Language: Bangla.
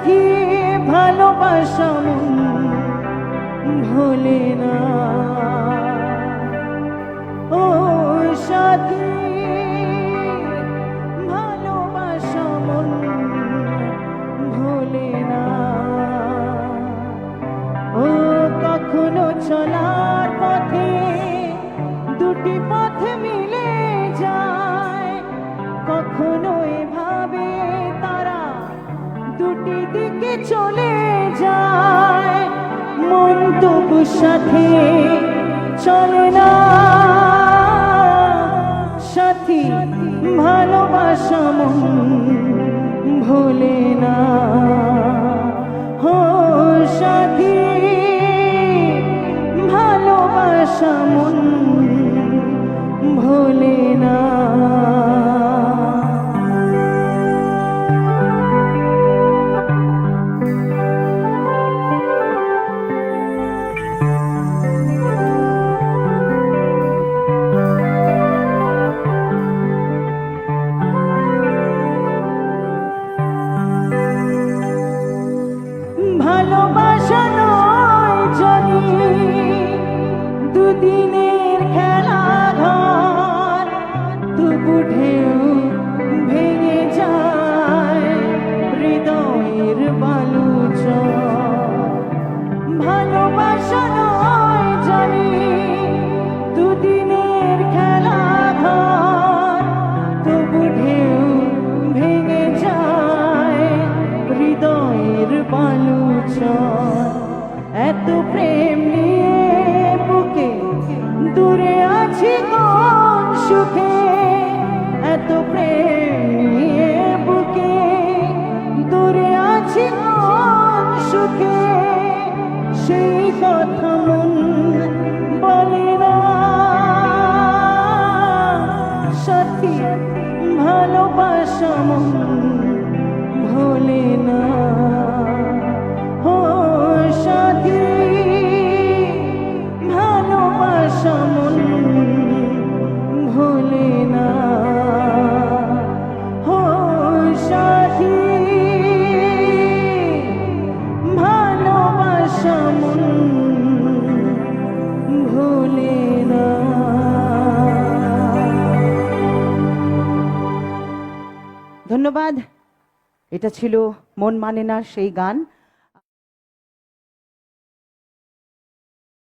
সাথী ভালোবাসা মন ভোলে না। ও সাথী ভালোবাসা ভোলে না। ও কখনো চলার চলে যায়। মন তবু সাথে চলে না। সাথী, ভালোবাসা মন ভোলে না। হো সাথী, ভালোবাসা মন ভোলে না। ও সাথী ভালোবাসা ধন্যবাদ। এটা ছিল মন মানে না সেই গান।